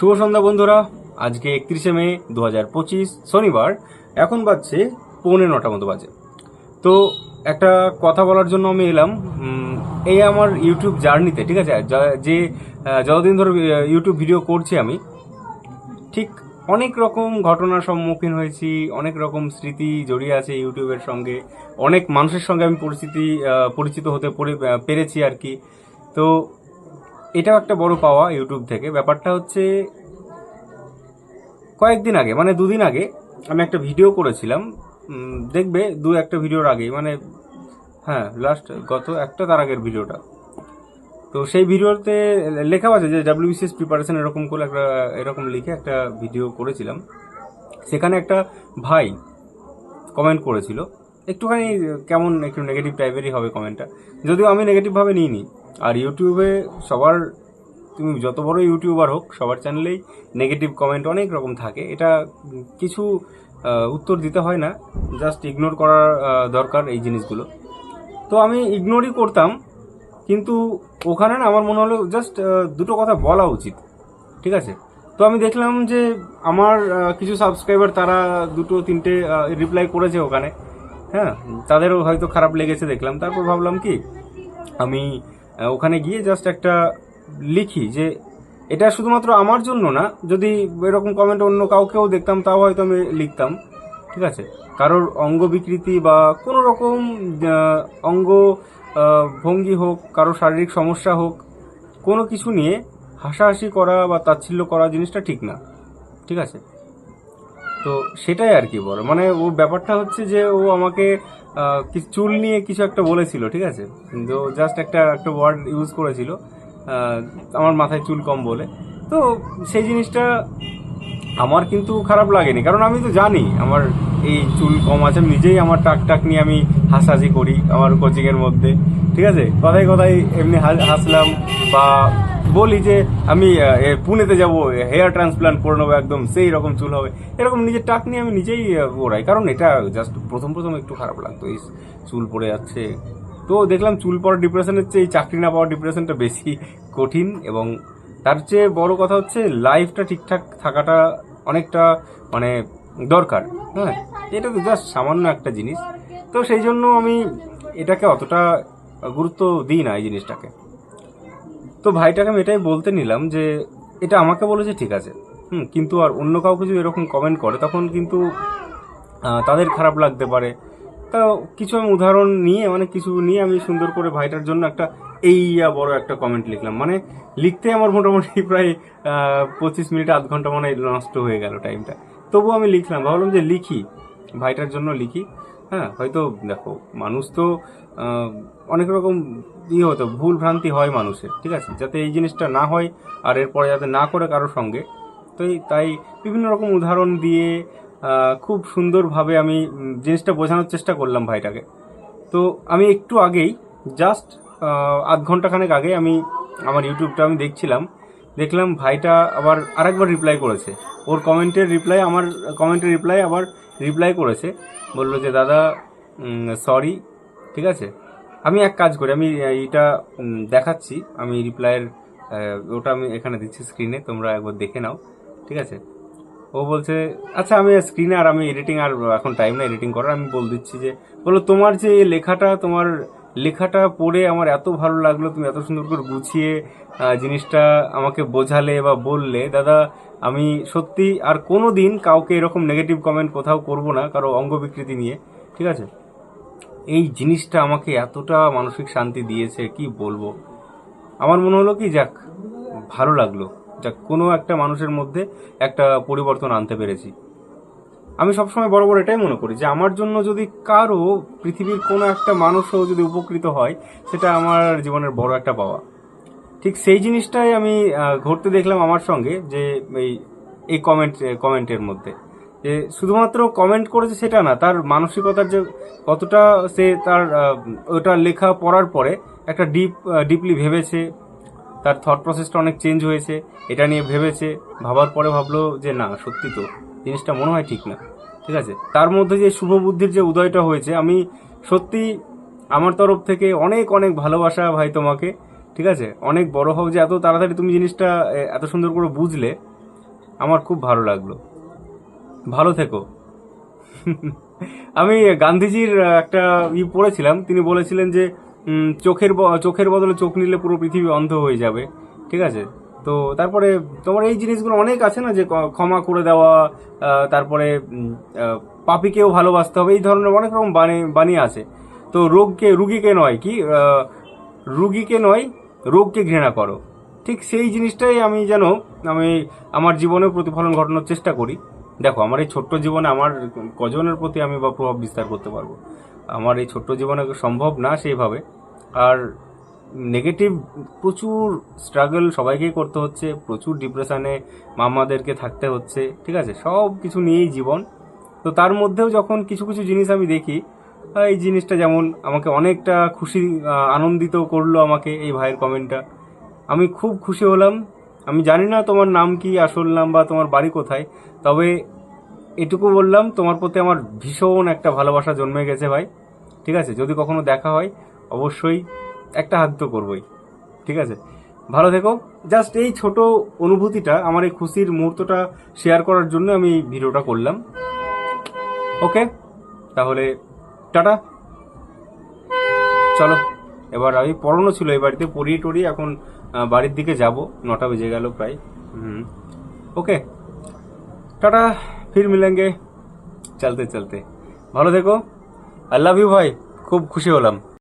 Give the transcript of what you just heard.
শুভ সন্ধ্যা বন্ধুরা। আজকে একত্রিশে মে দু হাজার পঁচিশ, শনিবার। এখন বাজছে পৌনে নটা মতো বাজে। তো একটা কথা বলার জন্য আমি এলাম এই আমার ইউটিউব জার্নিতে, ঠিক আছে? যা- যতদিন ধরে ইউটিউব ভিডিও করছি আমি, ঠিক অনেক রকম ঘটনার সম্মুখীন হয়েছি, অনেক রকম স্মৃতি জড়িয়ে আছে ইউটিউবের সঙ্গে, অনেক মানুষের সঙ্গে আমি পরিস্থিতি পরিচিত হতে পরে- পেরেছি আর কি। তো এটাও একটা বড় পাওয়া ইউটিউব থেকে। ব্যাপারটা হচ্ছে, কয়েকদিন আগে মানে দুদিন আগে, আমি একটা ভিডিও করেছিলাম। দেখবে, দু একটা ভিডিওর আগেই মানে হ্যাঁ লাস্ট গত একটা তার আগের ভিডিওটা। তো সেই ভিডিওতে লেখা আছে যে ডাব্লিউবিসিএস প্রিপারেশন এরকম করে একটা, এরকম লিখে একটা ভিডিও করেছিলাম। সেখানে একটা ভাই কমেন্ট করেছিল। একটুখানি কেমন একটু নেগেটিভ টাইপেরই হবে কমেন্টটা যদিও আমি নেগেটিভভাবে নিইনি। আর ইউটিউবে সবার, তুমি যত বড় ইউটিউবার হোক, সবার চ্যানেলেই নেগেটিভ কমেন্ট অনেক রকম থাকে। এটা কিছু উত্তর দিতে হয় না। জাস্ট ইগনোর করার দরকার এই জিনিসগুলো। তো আমি ইগনোরই করতাম, কিন্তু ওখানে না আমার মনে হলো জাস্ট দুটো কথা বলা উচিত। ঠিক আছে? তো আমি দেখলাম যে আমার কিছু সাবস্ক্রাইবার তারা দুটো, তিনটে রিপ্লাই করেছে ওখানে। হ্যাঁ? তাদেরও হয়তো খারাপ লেগেছে দেখলাম। তারপর ভাবলাম কি, আমি ওখানে গিয়ে জাস্ট একটা লিখি যে, এটা শুধুমাত্র আমার জন্য না, যদি এরকম কমেন্ট অন্য কাউকেও দেখতাম, তাও হয়তো আমি লিখতাম, ঠিক আছে? কারোর অঙ্গ বিকৃতি বা কোনো রকম অঙ্গ ভঙ্গি হোক, কারও শারীরিক সমস্যা হোক, কোনো কিছু নিয়ে হাসাহাসি করা বা তাচ্ছিল্য করা জিনিসটা ঠিক না, ঠিক আছে? তো সেটাই আর কি বলো মানে ও ব্যাপারটা হচ্ছে যে, ও আমাকে চুল নিয়ে কিছু একটা বলেছিল, ঠিক আছে? তো জাস্ট একটা একটা ওয়ার্ড ইউজ করেছিল আমার মাথায় চুল কম বলে। তো সেই জিনিসটা আমার কিন্তু খারাপ লাগেনি, কারণ আমি তো জানি আমার এই চুল কম আছে নিজেই আমার টাক টাক নিয়ে আমি হাসাহাসি করি আমার কোচিংয়ের মধ্যে, ঠিক আছে? কথায় কথায় এমনি হাস- হাসলাম বা বলি যে আমি পুনেতে যাব, হেয়ার ট্রান্সপ্লান্ট করে নেব, একদম সেই রকম চুল হবে। এরকম নিজের টাক নিয়ে আমি নিজেই ওড়াই। কারণ এটা জাস্ট প্রথম প্রথম একটু খারাপ লাগতো। এই চুল পড়ে যাচ্ছে। তো দেখলাম চুল পড়া ডিপ্রেশনের চেয়ে এই চাকরি না পাওয়ার ডিপ্রেশনটা বেশি কঠিন এবং তার চেয়ে বড় কথা হচ্ছে লাইফটা ঠিকঠাক থাকাটা অনেকটা মানে দরকার। হ্যাঁ এটা তো জাস্ট সামান্য একটা জিনিস। তো সেই জন্য আমি এটাকে অতটা গুরুত্ব দিই না এই জিনিসটাকে। তো ভাইটাকে আমি এটাই বলতে নিলাম যে, এটা আমাকে বলেছে ঠিক আছে। হুম, কিন্তু আর অন্য কাউকে যদি এরকম কমেন্ট করে, তখন কিন্তু তাদের খারাপ লাগতে পারে। তা কিছু আমি উদাহরণ নিয়ে মানে কিছু নিয়ে আমি সুন্দর করে ভাইটার জন্য একটা এই বড় একটা কমেন্ট লিখলাম। মানে লিখতে আমার মোটামুটি প্রায় পঁচিশ মিনিট, আধ ঘণ্টা মানে নষ্ট হয়ে গেল টাইমটা তবু আমি লিখলাম, ভাবলাম যে লিখি, ভাইটার জন্য লিখি। হ্যাঁ হয়তো দেখো, মানুষ তো অনেক রকম ইয়ে হতো, ভুল ভ্রান্তি হয় মানুষের, ঠিক আছে? যাতে এই জিনিসটা না হয়, আর এরপরে যাতে না করে কারোর সঙ্গে। তো তাই বিভিন্ন রকম উদাহরণ দিয়ে খুব সুন্দরভাবে আমি জিনিসটা বোঝানোর চেষ্টা করলাম ভাইটাকে। তো আমি একটু আগেই জাস্ট আধ ঘন্টাখানেক আগে আমি আমার ইউটিউবটা আমি দেখছিলাম, দেখলাম ভাইটা আবার আরেকবার রিপ্লাই করেছে। ওর কমেন্টের রিপ্লাই আমার কমেন্টের রিপ্লাই আবার রিপ্লাই করেছে, বলল যে, দাদা সরি ঠিক আছে? আমি এক কাজ করি, আমি এইটা দেখাচ্ছি, আমি রিপ্লাইয়ের ওটা আমি এখানে দিচ্ছি স্ক্রিনে তোমরা একবার দেখে নাও, ঠিক আছে? ও বলছে আচ্ছা আমি স্ক্রিনে আর আমি এডিটিং আর এখন টাইম না এডিটিং করার, আমি বল দিচ্ছি যে বলো তোমার যে লেখাটা, তোমার লেখাটা পড়ে আমার এত ভালো লাগল, তুমি এত সুন্দর করে গুছিয়ে জিনিসটা আমাকে বোঝালে বা বললে। দাদা, আমি সত্যি আর কোনো দিন কাউকে এরকম নেগেটিভ কমেন্ট কোথাও করব না, কারও অঙ্গ বিকৃতি নিয়ে, ঠিক আছে? এই জিনিসটা আমাকে এতটা মানসিক শান্তি দিয়েছে, কি বলব? আমার মনে হলো কি, যাক, ভালো লাগল। যাক, কোনো একটা মানুষের মধ্যে একটা পরিবর্তন আনতে পেরেছি। আমি সবসময় বড় বড় এটাই মনে করি যে আমার জন্য যদি কারও পৃথিবীর কোনো একটা মানুষও যদি উপকৃত হয়, সেটা আমার জীবনের বড় একটা পাওয়া। ঠিক সেই জিনিসটাই আমি ঘটতে দেখলাম আমার সঙ্গে যে এই এই কমেন্ট কমেন্টের মধ্যে। যে শুধুমাত্র কমেন্ট করেছে সেটা না, তার মানসিকতার যে কতটা সে তার ওটা লেখা পড়ার পরে একটা ডিপ ডিপলি ভেবেছে, তার থট প্রসেসটা অনেক চেঞ্জ হয়েছে, এটা নিয়ে ভেবেছে, ভাবার পরে ভাবলো যে না, সত্যি তো, জিনিসটা মনে হয় ঠিক না। ঠিক আছে? তার মধ্যে যে শুভ বুদ্ধির যে উদয়টা হয়েছে, আমি সত্যি আমার তরফ থেকে অনেক অনেক ভালোবাসা ভাই তোমাকে, ঠিক আছে? অনেক বড় হোক যে এত তাড়াতাড়ি তুমি জিনিসটা এত সুন্দর করে বুঝলে, আমার খুব ভালো লাগল। ভালো থেকো। আমি গান্ধীজির একটা ই পড়েছিলাম, তিনি বলেছিলেন যে চোখের চোখের বদলে চোখ নিলে পুরো পৃথিবী অন্ধ হয়ে যাবে, ঠিক আছে? তো তারপরে তোমার এই জিনিসগুলো অনেক আছে না যে ক্ষমা করে দেওয়া তারপরে পাপিকেও ভালোবাসতে হবে, এই ধরনের অনেক রকম বাণী বাণী আছে। তো রোগকে, রুগীকে নয় কি রুগীকে নয়, রোগকে ঘৃণা করো। ঠিক সেই জিনিসটাই আমি যেন, আমি আমার জীবনে প্রতিফলন ঘটানোর চেষ্টা করি। দেখো, আমার এই ছোট্ট জীবনে আমার কজনের প্রতি আমি বা প্রভাব বিস্তার করতে পারব। আমার এই ছোট্ট জীবনে সম্ভব না সেইভাবে। আর নেগেটিভ প্রচুর স্ট্রাগল সবাইকেই করতে হচ্ছে, প্রচুর ডিপ্রেশানে মামাদেরকে থাকতে হচ্ছে, ঠিক আছে? সব কিছু নিয়েই জীবন। তো তার মধ্যেও যখন কিছু কিছু জিনিস আমি দেখি এই জিনিসটা যেমন আমাকে অনেকটা খুশি আনন্দিত করল আমাকে এই ভাইয়ের কমেন্টটা। আমি খুব খুশি হলাম। আমি জানি না তোমার নাম কি, আসল নাম বা তোমার বাড়ি কোথায়, তবে এটুকু বললাম, তোমার প্রতি আমার ভীষণ একটা ভালোবাসা জন্মে গেছে ভাই, ঠিক আছে? যদি কখনো দেখা হয়, অবশ্যই একটা হাত তো করবই, ঠিক আছে? ভালো থেকো। জাস্ট এই ছোট অনুভূতিটা, আমার এই খুশির মুহূর্তটা শেয়ার করার জন্য আমি ভিডিওটা করলাম। ওকে তাহলে, টাটা। চলো, এবার আমি পড়ানো ছিল এই বাড়িতে, পড়িয়ে টড়িয়ে এখন বাড়ির দিকে যাব। নটা বেজে গেল প্রায়। হুম। ওকে টাটা, ফির মিলেঙ্গে। চলতে চলতে। ভালো থেকো। আই লাভ ইউ ভাই। খুব খুশি হলাম।